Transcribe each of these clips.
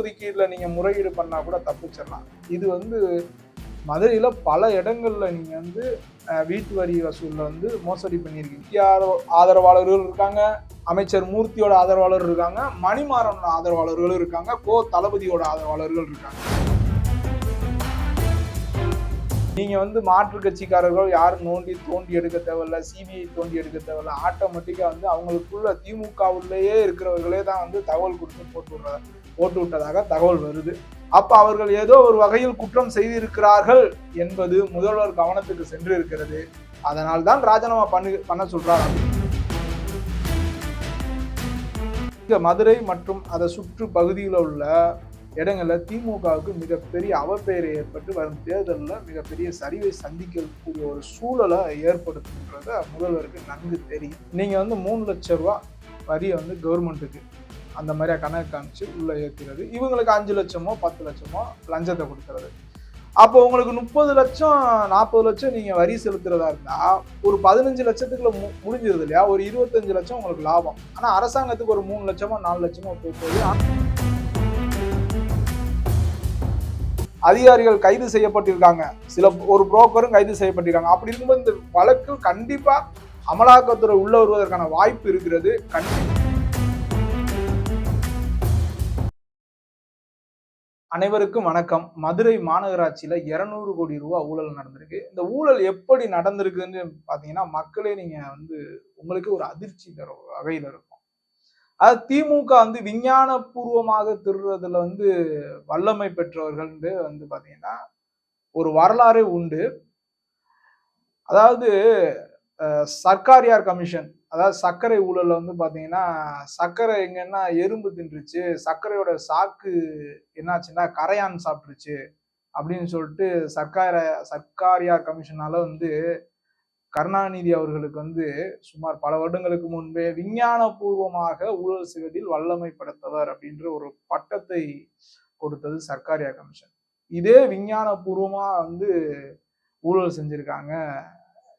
ஒதுக்கீடுல நீங்க முறையீடு பண்ணா கூட தப்பிச்சிடலாம். இது வந்து மதுரையில் பல இடங்களில் நீங்கள் வந்து வீட்டு வரி வசூலில் வந்து மோசடி பண்ணியிருக்கீங்க. ஆதரவாளர்கள் இருக்காங்க அமைச்சர் மூர்த்தியோட ஆதரவாளர் இருக்காங்க மணிமாறன் ஆதரவாளர்களும் இருக்காங்க கோ தளபதியோட ஆதரவாளர்கள் இருக்காங்க. நீங்கள் வந்து மாற்று கட்சிக்காரர்கள் யாரும் நோண்டி தோண்டி எடுக்க தேவையில்ல சிபிஐ தோண்டி எடுக்க தேவையில்ல ஆட்டோமேட்டிக்காக வந்து அவங்களுக்குள்ள திமுக உள்ளேயே இருக்கிறவர்களே தான் வந்து தகவல் கொடுத்து போட்டு விடுற போட்டு விட்டதாக தகவல் வருது. அப்ப அவர்கள் ஏதோ ஒரு வகையில் குற்றம் செய்திருக்கிறார்கள் என்பது முதல்வர் கவனத்துக்கு சென்று இருக்கிறது அதனால் தான் ராஜினாமா பண்ணு பண்ண சொல்றார் மதுரை மற்றும் அதை சுற்று பகுதியில் உள்ள இடங்களில் திமுகவுக்கு மிகப்பெரிய அவப்பெயரை ஏற்பட்டு வரும் தேர்தலில் மிகப்பெரிய சரிவை சந்திக்கக்கூடிய ஒரு சூழலை ஏற்படுத்துன்றத முதல்வருக்கு நன்கு தெரியும். நீங்கள் வந்து மூணு லட்ச ரூபா வரியை வந்து கவர்மெண்ட்டுக்கு அந்த மாதிரியா கணக்கு காமிச்சு உள்ளே ஏற்றுறது இவங்களுக்கு அஞ்சு லட்சமோ பத்து லட்சமோ லஞ்சத்தை கொடுக்கறது. அப்போ உங்களுக்கு முப்பது லட்சம் நாற்பது லட்சம் நீங்கள் வரி செலுத்துறதா இருந்தால் ஒரு பதினஞ்சு லட்சத்துக்குள்ள மு முடிஞ்சிருது இல்லையா? ஒரு இருபத்தஞ்சு லட்சம் உங்களுக்கு லாபம். ஆனால் அரசாங்கத்துக்கு ஒரு மூணு லட்சமோ நாலு லட்சமோ போய் அதிகாரிகள் கைது செய்யப்பட்டிருக்காங்க. சில ஒரு புரோக்கரும் கைது செய்யப்பட்டிருக்காங்க. அப்படி இருக்கும்போது இந்த வழக்கு கண்டிப்பாக அமலாக்கத்துறை உள்ள வருவதற்கான வாய்ப்பு இருக்கிறது. கண்டிப்பாக அனைவருக்கும் வணக்கம். மதுரை மாநகராட்சியில் இரநூறு கோடி ரூபா ஊழல் நடந்திருக்கு. இந்த ஊழல் எப்படி நடந்திருக்குன்னு பார்த்தீங்கன்னா மக்களே நீங்கள் வந்து உங்களுக்கு ஒரு அதிர்ச்சி தர வகையில் இருக்கும். அது திமுக வந்து விஞ்ஞானபூர்வமாக திருடுறதுல வந்து வல்லமை பெற்றவர்கள் வந்து பார்த்தீங்கன்னா ஒரு வரலாறே உண்டு. அதாவது சர்க்காரியார் கமிஷன். அதாவது சர்க்கரை ஊழலில் வந்து பார்த்தீங்கன்னா சர்க்கரை எங்கன்னா எறும்பு தின்றுச்சு சர்க்கரையோட சாக்கு என்னாச்சுன்னா கரையான் சாப்பிட்டுருச்சு அப்படின்னு சொல்லிட்டு சர்க்கார சர்க்காரியார் கமிஷனால வந்து கருணாநிதி அவர்களுக்கு வந்து சுமார் பல வருடங்களுக்கு முன்பே விஞ்ஞானபூர்வமாக ஊழல் செய்வதில் வல்லமை படைத்தவர் அப்படின்ற ஒரு பட்டத்தை கொடுத்தது சர்க்காரியார் கமிஷன். இதே விஞ்ஞானபூர்வமாக வந்து ஊழல் செஞ்சிருக்காங்க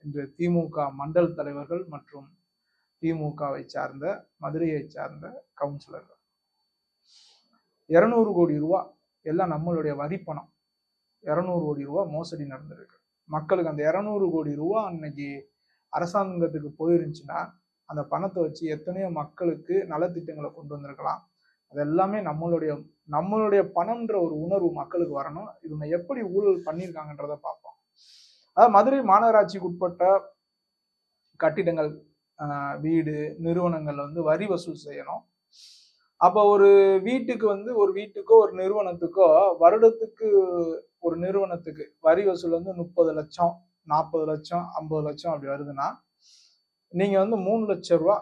இன்று திமுக மண்டல் தலைவர்கள் மற்றும் திமுகவை சார்ந்த மதுரையை சார்ந்த கவுன்சிலர்கள் இருநூறு கோடி ரூபா எல்லாம் நம்மளுடைய வரி பணம். கோடி ரூபா மோசடி நடந்திருக்கு. மக்களுக்கு அந்த இரநூறு கோடி ரூபா அன்னைக்கு அரசாங்கத்துக்கு போயிருந்துச்சுன்னா அந்த பணத்தை வச்சு எத்தனையோ மக்களுக்கு நலத்திட்டங்களை கொண்டு வந்திருக்கலாம். அது எல்லாமே நம்மளுடைய நம்மளுடைய பணம்ன்ற ஒரு உணர்வு மக்களுக்கு வரணும். இவங்க எப்படி ஊழல் பண்ணியிருக்காங்கன்றத பார்ப்போம். அதாவது மதுரை மாநகராட்சிக்கு உட்பட்ட கட்டிடங்கள் வீடு நிறுவனங்கள் வந்து வரி வசூல் செய்யணும். அப்போ ஒரு வீட்டுக்கு வந்து ஒரு வீட்டுக்கோ ஒரு நிறுவனத்துக்கோ வருடத்துக்கு ஒரு நிறுவனத்துக்கு வரி வசூல் வந்து முப்பது லட்சம் நாற்பது லட்சம் ஐம்பது லட்சம் அப்படி வருதுன்னா நீங்கள் வந்து மூணு லட்ச ரூபா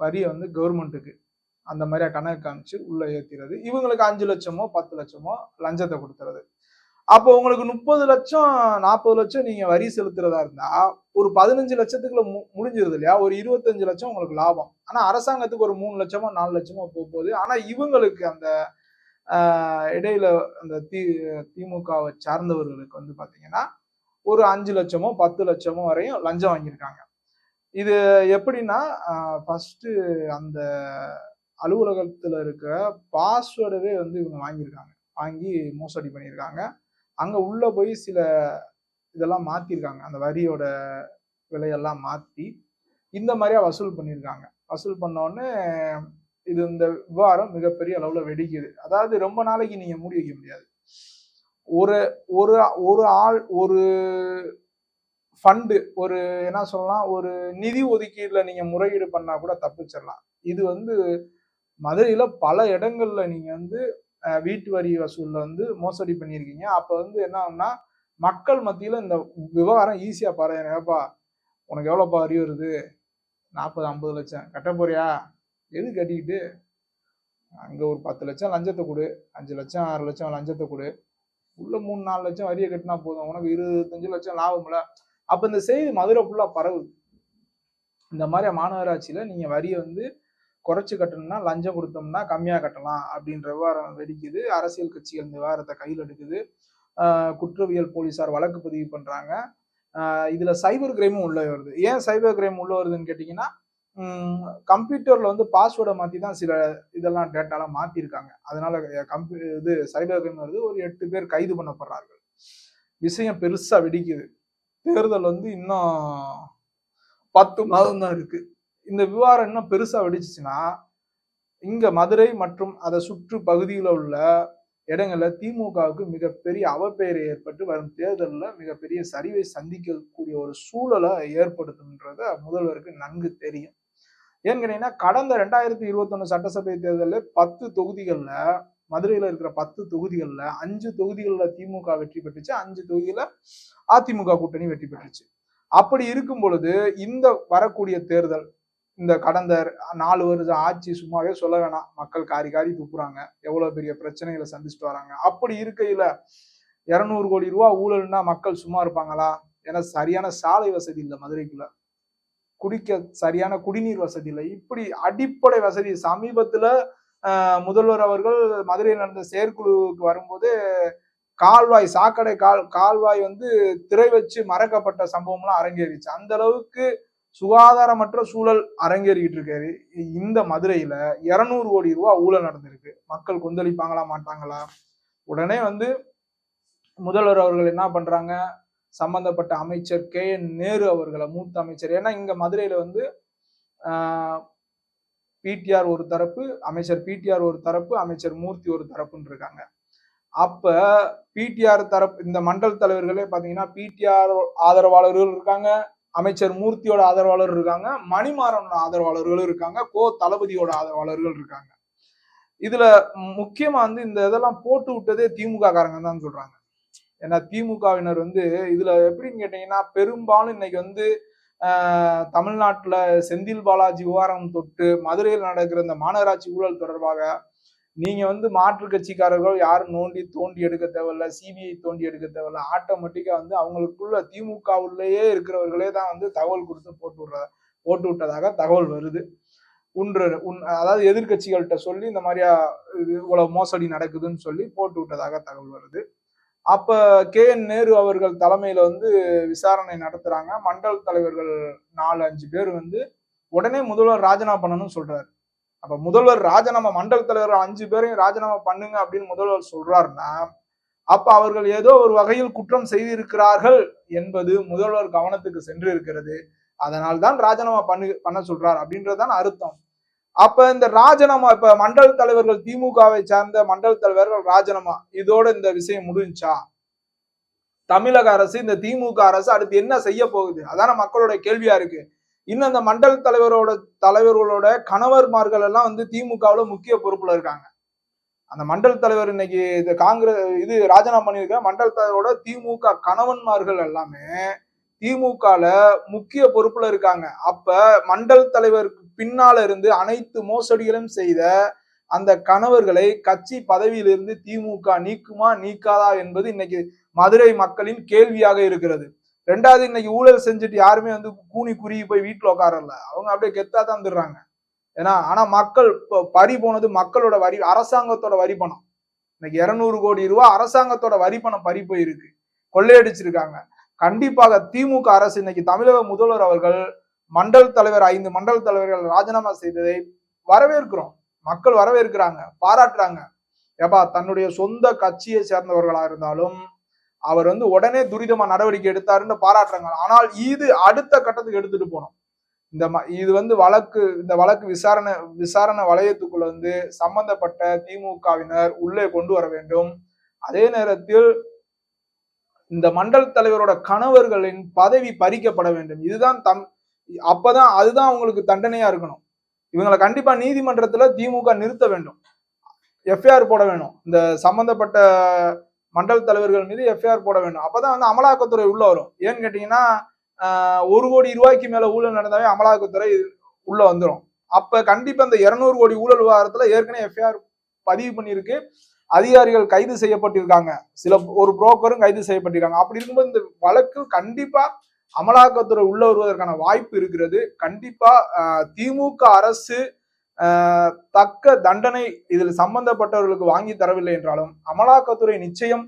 வரியை வந்து கவர்மெண்ட்டுக்கு அந்த மாதிரியா கணக்கு காமிச்சு உள்ளே ஏற்றுறது இவங்களுக்கு அஞ்சு லட்சமோ பத்து லட்சமோ லஞ்சத்தை கொடுத்துறது. அப்போ உங்களுக்கு முப்பது லட்சம் நாற்பது லட்சம் நீங்க வரி செலுத்துறதா இருந்தா ஒரு பதினஞ்சு லட்சத்துக்குள்ள மு முடிஞ்சிருது இல்லையா? ஒரு இருபத்தஞ்சு லட்சம் உங்களுக்கு லாபம். ஆனா அரசாங்கத்துக்கு ஒரு மூணு லட்சமோ நாலு லட்சமோ போக போகுது ஆனா இவங்களுக்கு அந்த இடையில அந்த தி திமுகவை சார்ந்தவர்களுக்கு வந்து பாத்தீங்கன்னா ஒரு அஞ்சு லட்சமோ பத்து லட்சமோ வரையும் லஞ்சம் வாங்கியிருக்காங்க. இது எப்படின்னா ஃபர்ஸ்ட் அந்த அலுவலகத்துல இருக்கிற பாஸ்வேர்டவே வந்து இவங்க வாங்கியிருக்காங்க. வாங்கி மோசடி பண்ணியிருக்காங்க. அங்கே உள்ளே போய் சில இதெல்லாம் மாற்றிருக்காங்க அந்த வரியோட விலையெல்லாம் மாற்றி இந்த மாதிரியாக வசூல் பண்ணியிருக்காங்க வசூல் பண்ணோடனே இது இந்த விவகாரம் மிகப்பெரிய அளவில் வெடிக்குது. அதாவது ரொம்ப நாளைக்கு நீங்கள் மூடி வைக்க முடியாது. ஒரு ஒரு ஒரு ஆள் ஒரு ஃபண்டு ஒரு என்ன சொல்லலாம் ஒரு நிதி ஒதுக்கீடுல நீங்கள் முறையீடு பண்ணால் கூட தப்பிச்சிடலாம். இது வந்து மதுரையில் பல இடங்கள்ல நீங்கள் வந்து வீட்டு வரி வசூலில் வந்து மோசடி பண்ணியிருக்கீங்க. அப்போ வந்து என்ன ஆகும்னா மக்கள் மத்தியில் இந்த விவகாரம் ஈஸியாக பாரு ஏப்பா உனக்கு எவ்வளோப்பா வரி வருது? நாற்பது ஐம்பது லட்சம். கட்ட போறியா? எது கட்டிக்கிட்டு? அங்கே ஒரு பத்து லட்சம் லஞ்சத்தை கொடு. அஞ்சு லட்சம் ஆறு லட்சம் லஞ்சத்தை கொடு. உள்ள மூணு நாலு லட்சம் வரியை கட்டினா போதும். உனக்கு இருபத்தஞ்சு லட்சம் லாபம்ல. அப்போ இந்த செய்தி மதுரை ஃபுல்லாக பரவுது. இந்த மாதிரி மாநகராட்சியில் நீங்கள் வரியை வந்து குறைச்சு கட்டணும்னா லஞ்சம் கொடுத்தோம்னா கம்மியாக கட்டலாம் அப்படின்ற விவகாரம் வெடிக்குது. அரசியல் கட்சிகள் இந்த விவகாரத்தை கையில் எடுக்குது. குற்றவியல் போலீசார் வழக்கு பதிவு பண்ணுறாங்க இதில் சைபர் கிரைமும் உள்ளே வருது. ஏன் சைபர் கிரைம் உள்ளே வருதுன்னு கேட்டிங்கன்னா கம்ப்யூட்டரில் வந்து பாஸ்வேர்டை மாற்றி தான் சில இதெல்லாம் டேட்டாலாம் மாற்றிருக்காங்க அதனால் கம்ப்யூ இது சைபர் கிரைம் வருது. ஒரு எட்டு பேர் கைது பண்ணப்படுறார்கள். விஷயம் பெருசாக வெடிக்குது. தேர்தல் வந்து இன்னும் பத்து மாதம் தான் இருக்குது இந்த விவகாரம் இன்னும் பெருசாக வெடிச்சிச்சுன்னா இங்கே மதுரை மற்றும் அதை சுற்று பகுதியில் உள்ள இடங்களில் திமுகவுக்கு மிகப்பெரிய அவப்பெயர் ஏற்பட்டு வரும் தேர்தலில் மிகப்பெரிய சரிவை சந்திக்கக்கூடிய ஒரு சூழலை ஏற்படுத்தும்ன்றத முதல்வருக்கு நன்கு தெரியும். ஏன்னு கேட்டீங்கன்னா கடந்த ரெண்டாயிரத்தி இருபத்தொன்னு சட்டசபை தேர்தலில் பத்து தொகுதிகளில் மதுரையில் இருக்கிற பத்து தொகுதிகளில் அஞ்சு தொகுதிகளில் திமுக வெற்றி பெற்றுச்சு அஞ்சு தொகுதியில் அதிமுக கூட்டணி வெற்றி பெற்றுச்சு. அப்படி இருக்கும் பொழுது இந்த வரக்கூடிய தேர்தல் இந்த கடந்த நாலு வருஷம் ஆட்சி சும்மாவே சொல்ல வேணாம். மக்கள் காரி காரி துப்புறாங்க. எவ்வளவு பெரிய பிரச்சனைகளை சந்திச்சுட்டு வராங்க. அப்படி இருக்கையில இருநூறு கோடி ரூபா ஊழல்னா மக்கள் சும்மா இருப்பாங்களா? ஏன்னா சரியான சாலை வசதி இல்லை மதுரைக்குள்ள. குடிக்க சரியான குடிநீர் வசதி இல்லை. இப்படி அடிப்படை வசதி சமீபத்துல முதல்வர் அவர்கள் மதுரையில் நடந்த செயற்குழுவுக்கு வரும்போது கால்வாய் சாக்கடை கால் கால்வாய் வந்து திரை வச்சு மறக்கப்பட்ட சம்பவம்லாம் அரங்கேறிச்சு. அந்த அளவுக்கு சுகாதாரமற்ற சூழல் அரங்கேறிக்கிட்டு இருக்காரு. இந்த மதுரையில இருநூறு கோடி ரூபா ஊழல் நடந்திருக்கு. மக்கள் கொந்தளிப்பாங்களா மாட்டாங்களா? உடனே வந்து முதல்வர் அவர்கள் என்ன பண்றாங்க? சம்பந்தப்பட்ட அமைச்சர் கே. என் நேரு அவர்களை மூத்த அமைச்சர். ஏன்னா இங்க மதுரையில வந்து பிடிஆர் ஒரு தரப்பு அமைச்சர் பிடிஆர் ஒரு தரப்பு அமைச்சர் மூர்த்தி ஒரு தரப்புன்னு இருக்காங்க. அப்ப பிடிஆர் தரப்பு இந்த மண்டல் தலைவர்களே பாத்தீங்கன்னா பிடிஆர் ஆதரவாளர்கள் இருக்காங்க. அமைச்சர் மூர்த்தியோட ஆதரவாளர் இருக்காங்க மணிமாறனோட ஆதரவாளர்களும் இருக்காங்க கோ தளபதியோட ஆதரவாளர்கள் இருக்காங்க. இதுல முக்கியமா வந்து இந்த இதெல்லாம் போட்டு விட்டதே திமுக காரங்க தான் சொல்றாங்க. ஏன்னா திமுகவினர் வந்து இதுல எப்படின்னு கேட்டீங்கன்னா பெரும்பாலும் இன்னைக்கு வந்து தமிழ்நாட்டில் செந்தில் பாலாஜி விவகாரம் தொட்டு மதுரையில் நடக்கிற இந்த மாநகராட்சி ஊழல் தொடர்பாக நீங்க வந்து மாற்று கட்சிக்காரர்கள் யாரும் நோண்டி தோண்டி எடுக்க தேவையில்ல சிபிஐ தோண்டி எடுக்க தேவையில்ல ஆட்டோமேட்டிக்கா வந்து அவங்களுக்குள்ள திமுக உள்ளேயே இருக்கிறவர்களே தான் வந்து தகவல் கொடுத்து போட்டு விடுற போட்டு விட்டதாக தகவல் வருது. உன்று உன் அதாவது எதிர்கட்சிகள்கிட்ட சொல்லி இந்த மாதிரியா இவ்வளவு மோசடி நடக்குதுன்னு சொல்லி போட்டு விட்டதாக தகவல் வருது. அப்ப கே என் நேரு அவர்கள் தலைமையில வந்து விசாரணை நடத்துறாங்க. மண்டல் தலைவர்கள் நாலு அஞ்சு பேர் வந்து உடனே முதல்வர் ராஜினாமா பண்ணணும்னு சொல்றாரு. அப்ப முதல்வர் ராஜினாமா மண்டல் தலைவர் அஞ்சு பேரையும் ராஜினாமா பண்ணுங்க அப்படின்னு முதல்வர் சொல்றாருன்னா அப்ப அவர்கள் ஏதோ ஒரு வகையில் குற்றம் செய்திருக்கிறார்கள் என்பது முதல்வர் கவனத்துக்கு சென்று இருக்கிறது அதனால் தான் ராஜினாமா பண்ணு பண்ண சொல்றார் அப்படின்றதுதான் அர்த்தம். அப்ப இந்த ராஜினாமா இப்ப மண்டல் தலைவர்கள் திமுகவை சார்ந்த மண்டல் தலைவர்கள் ராஜினாமா இதோட இந்த விஷயம் முடிஞ்சா தமிழக அரசு இந்த திமுக அரசு அடுத்து என்ன செய்ய போகுது? அதான மக்களுடைய கேள்வியா இருக்கு. இன்னும் அந்த மண்டல் தலைவரோட தலைவர்களோட கணவர்மார்கள் எல்லாம் வந்து திமுகவில் முக்கிய பொறுப்புல இருக்காங்க. அந்த மண்டல் தலைவர் இன்னைக்கு இந்த காங்கிரஸ் இது ராஜினாமா பண்ணியிருக்க மண்டல் தலைவரோட திமுக கணவன்மார்கள் எல்லாமே திமுகல முக்கிய பொறுப்புல இருக்காங்க. அப்ப மண்டல் தலைவருக்கு பின்னால இருந்து அனைத்து மோசடிகளும் செய்த அந்த கணவர்களை கட்சி பதவியிலிருந்து திமுக நீக்குமா நீக்காதா என்பது இன்னைக்கு மதுரை மக்களின் கேள்வியாக இருக்கிறது. ரெண்டாவது இன்னைக்கு ஊழல் செஞ்சுட்டு யாருமே வந்து கூனி குறுகி போய் வீட்டில் உட்காரல அவங்க அப்படியே கெத்தா தான் தந்துடுறாங்க ஏன்னா ஆனா மக்கள் பறி போனது மக்களோட வரி அரசாங்கத்தோட வரி பணம். இன்னைக்கு இருநூறு கோடி ரூபா அரசாங்கத்தோட வரி பணம் பறி போயிருக்கு. கொள்ளையடிச்சிருக்காங்க. கண்டிப்பாக திமுக அரசு இன்னைக்கு தமிழக முதல்வர் அவர்கள் மண்டல் தலைவர் ஐந்து மண்டல் தலைவர்கள் ராஜினாமா செய்ததை வரவேற்கிறோம். மக்கள் வரவேற்கிறாங்க பாராட்டுறாங்க. ஏப்பா தன்னுடைய சொந்த கட்சியை சேர்ந்தவர்களா இருந்தாலும் அவர் வந்து உடனே துரிதமா நடவடிக்கை எடுத்தாருன்னு பாராட்டுறாங்க. ஆனால் இது அடுத்த கட்டத்துக்கு எடுத்துட்டு போனோம் இந்த இது வந்து வழக்கு இந்த வழக்கு விசாரணை விசாரணை வளையத்துக்குள்ள வந்து சம்பந்தப்பட்ட திமுகவினர் உள்ளே கொண்டு வர வேண்டும். அதே நேரத்தில் இந்த மண்டல் தலைவரோட கணவர்களின் பதவி பறிக்கப்பட வேண்டும். இதுதான் தம் அப்பதான் அதுதான் அவங்களுக்கு தண்டனையா இருக்கணும். இவங்களை கண்டிப்பா நீதிமன்றத்துல திமுக நிறுத்த வேண்டும். எஃப்ஐஆர் போட வேணும். இந்த சம்பந்தப்பட்ட மண்டல் தலைவர்கள் மீது எஃப்ஐஆர் போட வேண்டும். அப்பதான் வந்து அமலாக்கத்துறை உள்ள வரும். ஏன்னு கேட்டீங்கன்னா ஒரு கோடி ரூபாய்க்கு மேல ஊழல் நடந்தாவே அமலாக்கத்துறை உள்ள வந்துடும் அப்ப கண்டிப்பா இந்த இருநூறு கோடி ஊழல் விவகாரத்துல ஏற்கனவே எஃப்ஐஆர் பதிவு பண்ணியிருக்கு. அதிகாரிகள் கைது செய்யப்பட்டிருக்காங்க. சில ஒரு புரோக்கரும் கைது செய்யப்பட்டிருக்காங்க. அப்படி இருக்கும்போது இந்த வழக்கு கண்டிப்பா அமலாக்கத்துறை உள்ள வருவதற்கான வாய்ப்பு இருக்கிறது. கண்டிப்பா திமுக அரசு தக்க தண்டனை இதில் சம்பந்தப்பட்டவர்களுக்கு வாங்கி தரவில்லை என்றாலும் அமலாக்கத்துறை நிச்சயம்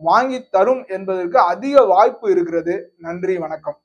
வாங்கி தரும் என்பதற்கு அதிக வாய்ப்பு இருக்கிறது. நன்றி வணக்கம்.